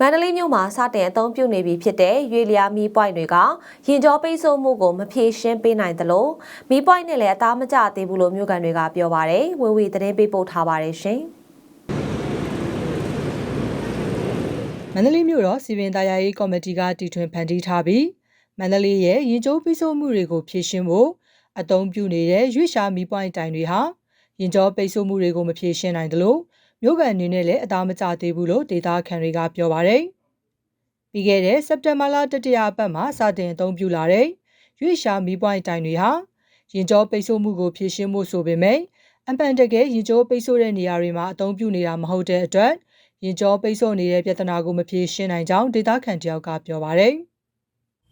မန္တလေးမြို့မှာစတင်အသုံးပြုနေပြီဖြစ်တဲ့ရွေလျာမီးပွိုင်တွေကရင်ကျောပိတ်ဆို့မှုကိုမဖြေရှင်းပေးနိုင်သလိုမီးပွိုင်နဲ့လည်းအသားမကျသေးဘူးလို့မြို့ကန်တွေကပြောပါတယ်။ဝေဝေသတင်းပေးပို့ထားပါတယ်ရှင်။မန္တလေးမြို့တော်စီပင်သားယာရေးကော်မတီကတီထွင်ဖန်တီးထားပြီးမန္တလေးရဲ့ရင်ကျိုးပိဆို့မှုတွေကိုဖြေရှင်းဖို့အသုံးပြုနေတဲ့ရွေ့ရှာမီပွိုင်းတိုင်တွေဟာရင်ကျော်ပိဆို့မှုတွေကိုမဖြေရှင်းနိုင်သလို မြို့ကန်အနေနဲ့လည်းအသားမကျသေးဘူးလို့ဒေတာခန်တွေကပြောပါတယ်။ပြီးခဲ့တဲ့စက်တင်ဘာလတတိယပတ်မှာစတင်အသုံးပြုလာတဲ့ရွေ့ရှာမီပွိုင်းတိုင်တွေဟာရင်ကျော်ပိဆို့မှုကိုဖြေရှင်းဖို့ဆိုပေမဲ့အပန်တကယ်ရင်ကျော်ပိဆို့တဲ့နေရာတွေမှာအသုံးပြုနေတာမဟုတ်တဲ့အတွက်ရင်ကျော်ပိတ်ဆို့နေတဲ့ပြဿနာကိုမဖြေရှင်းနိုင်ကြောင်းဒေတာခန်တယောက်ကပြောပါတယ်။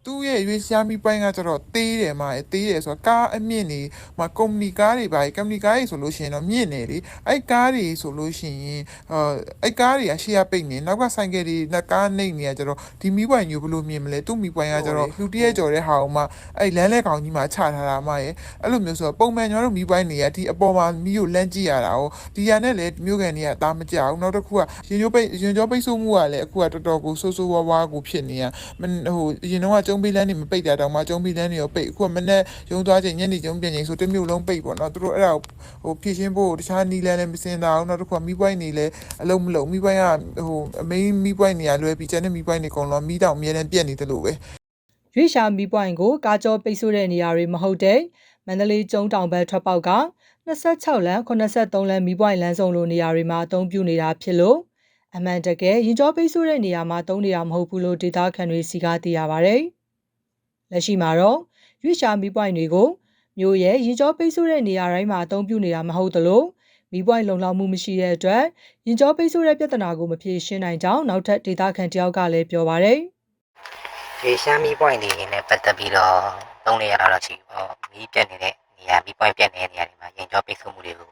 သူ့ရဲ့ရွေးရှားမိပိုင်းကကျတော့သေးတယ်မှာသေးတယ်ဆိုတော့ကားအမြင့်နေမှာကုမ္ပဏီကားတွေပါကုမ္ပဏီကားတွေဆိုလို့ရှိရင်တော့မြင့်နေလေအဲ့ကားတွေဆိုလို့ရှိရင်အာအဲ့ကားတွေကရှေ့ကပိတ်နေနောက်ကဆိုင်ကယ်တွေနဲ့ကားနှိပ်နေရကျတော့ဒီမိပွိုင်မျိုးဘယ်လိုမြင်မလဲသူ့မိပွိုင်ကကျတော့လူတရက်ကြော်တဲ့ဟာအောင်မှအဲ့လမ်းလဲကောင်ကြီးမှာချထားတာမှရဲ့အဲ့လိုမျိုးဆိုတော့ပုံမှန်ကျွန်တော်တို့မိပွိုင်တွေကဒီအပေါ်မှာမိကိုလန့်ကြည့်ရတာ哦ဒီရနဲ့လည်းမျိုးကန်တွေကတားမကြဘူးနောက်တစ်ခုကရင်ကျိုးပိတ်ရင်ကျော်ပိတ်ဆို့မှုကလည်းအခုကတော်တော်ကိုဆိုးဆိုးဝါးဝါးကိုဖြစ်နေရဟိုအရင်တော့ကျုံးပေးလန်းနေမပိတ်တာတောင်မှကျုံးပေးလန်းနေရောပိတ်အခုကမနေ့ရုံးသွားချိန်ညနေကျုံးပြန်ချိန်ဆိုတစ်မျိုးလုံးပိတ်ပေါ့နော်သူတို့အဲ့ဒါဟိုဖြည့်ရှင်းဖို့တခြားနီးလန်းလည်းမစင်တာအောင်နောက်တစ်ခုကမိပွိုင်းနေလည်းအလုံးမလုံးမိပွိုင်းကဟိုအမေမိပွိုင်းနေရလွဲပြီးကျန်တဲ့မိပွိုင်းတွေအကုန်လုံးမိတောင်အမြဲတမ်းပြက်နေတယ်လို့ပဲရွေ့ရှာမီပွိုင်ကိုကာကြောပိတ်ဆို့တဲ့နေရာတွေမဟုတ်တဲ့မန္တလေးကျုံတောင်ဘက်ထွက်ပေါက်က26လမ်း83လမ်းမီပွိုင်လမ်းစုံလိုနေရာတွေမှာအသုံးပြုနေတာဖြစ်လို့အမှန်တကယ်ရင်ကျော်ပိတ်ဆို့တဲ့နေရာမှာသုံးနေတာမဟုတ်ဘူးလို့ဒေတာခန်တွေစီကားသိရပါတယ်။ လက်ရှိမှာတော့ရွေ့ရှာမီပွိုင်တွေကိုမြို့ရဲ့ရင်ကျော်ပိတ်ဆို့တဲ့နေရာတိုင်းမှာအသုံးပြုနေတာမဟုတ်သလိုမီပွိုင်လုံလောက်မှုမရှိတဲ့အတွက်ရင်ကျော်ပိတ်ဆို့တဲ့ပြဿနာကိုမဖြေရှင်းနိုင်ကြောင်းနောက်ထပ်ဒေတာခန်တယောက်ကလည်းပြောပါတယ်။ရေရှမ်းမီးပွိုင်တွေနဲ့ပတ်သက်ပြီးတော့သုံးနေရတာတော့ရှိပေါ့မီးပြတ်နေတဲ့နေရာမီးပွိုင်ပြတ်နေတဲ့နေရာတွေမှာရင်ကျော်ပိတ်ဆို့မှုတွေကို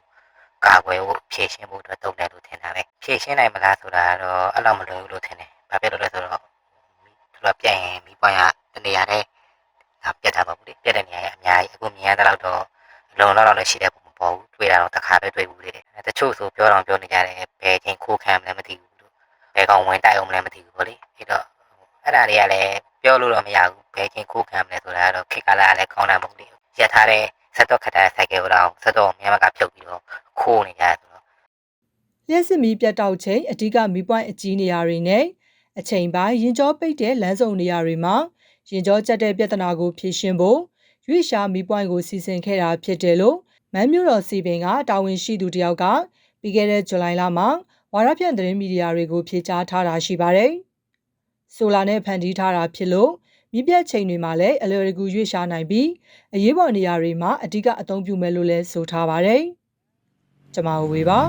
ကာကွယ်ဖို့ဖြည့်ရှင်းဖို့အတွက်သုံးတယ်လို့ထင်တာပဲဖြည့်ရှင်းနိုင်မလားဆိုတာတော့အဲ့လိုမလွယ်ဘူးလို့ထင်တယ်ဘာဖြစ်လို့လဲဆိုတော့သူကပြတ်ရင်မီးပွိုင်ကတနေရာတဲ့ပြတ်တာပါ ဘူးလေပြတ်တဲ့နေရာရဲ့အများကြီးအခုမြင်ရတဲ့လောက်တော့လုံလောက်တော့လည်းရှိတဲ့ပုံမပေါ်ဘူးတွေ့တာတော့တစ်ခါပဲတွေ့ဘူးလေတချို့ဆိုပြောတော့ပြောနေကြတယ်ဘယ်ချိန်ခိုးခံမလဲမသိဘူးလို့ဘယ်ကောင်ဝင်တိုက်အောင်မလဲမသိဘူးဗောလေအဲ့တော့အဲ့ဒါတွေကလည်းပြောလို့တော့မရဘူးဘယ်ချင်းခိုးခံမလဲဆိုတာကတော့ခေတ်ကာလကလည်းကောင်းတာမဟုတ်ဘူးရထားတဲ့ဆက်တော့ခတ်တဲ့ဆိုင်ကယ်တော့ဆက်တော့မြန်မာကဖြုတ်ပြီးတော့ခိုးနေကြတယ်ဆိုတော့လျှက်စစ်မီးပြတ်တောက်ချိန်အဓိကမီးပွိုင်းအကြီးနေရာတွေနဲ့အချိန်ပိုင်းရင်ကျောပိတ်တဲ့လမ်းစုံနေရာတွေမှာ ရင်ကျောကျက်တဲ့ပြဿနာကိုဖြေရှင်းဖို့ရွေ့ရှာမီးပွိုင်းကိုစီစဉ်ခဲ့တာဖြစ်တယ်လို့မန်းမြို့တော်စီပင်ကတာဝန်ရှိသူတယောက်ကပြီးခဲ့တဲ့ဇူလိုင်လမှာဝါရဖြန့်သတင်းမီဒီယာတွေကိုဖြေကြားထားတာရှိပါတယ်။ဆိုလာနဲ့ဖန်တီးထားတာဖြစ်လို့မြစ်ပြတ်ချိန်တွေမှာလည်းအလွယ်တကူရွေ့ရှာနိုင်ပြီးအရေးပေါ်နေရာတွေမှာအဓိကအသုံးပြုမယ်လို့လည်းဆိုထားပါတယ်။ကျွန်မဝေပါ